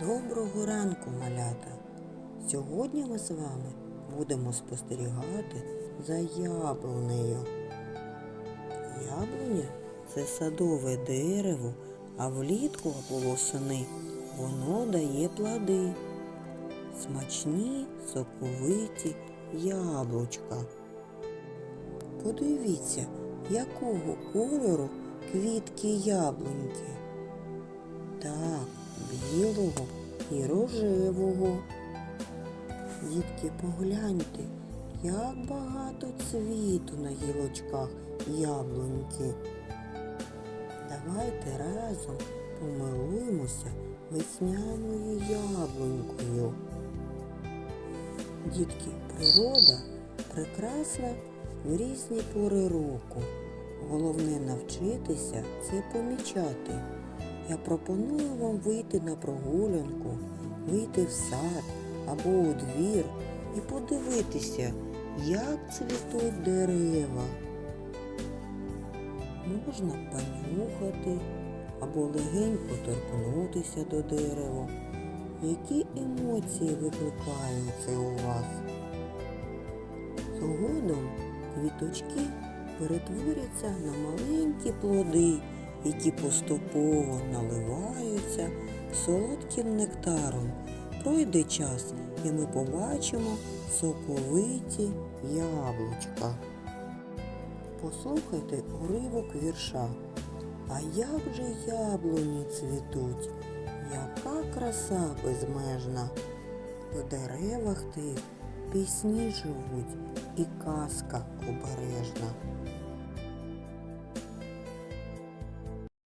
Доброго ранку, малята! Сьогодні ми з вами будемо спостерігати за яблунею. Яблуня це садове дерево, а влітку або восени воно дає плоди. Смачні, соковиті яблучка. Подивіться, якого кольору квітки яблуньки. Так, білого і рожевого. Дітки, погляньте, як багато цвіту на гілочках яблуньки. Давайте разом помилуємося весняною яблунькою. Дітки, природа прекрасна в різні пори року. Головне навчитися це помічати. Я пропоную вам вийти на прогулянку, вийти в сад або у двір і подивитися, як цвітуть дерева. Можна понюхати або легенько торкнутися до дерева. Які емоції викликає це у вас? Згодом квіточки перетворяться на маленькі плоди, які поступово наливаються солодким нектаром. Пройде час, і ми побачимо соковиті яблучка. Послухайте уривок вірша. А як же яблуні цвітуть, яка краса безмежна. В деревах тих пісні живуть і казка обережна.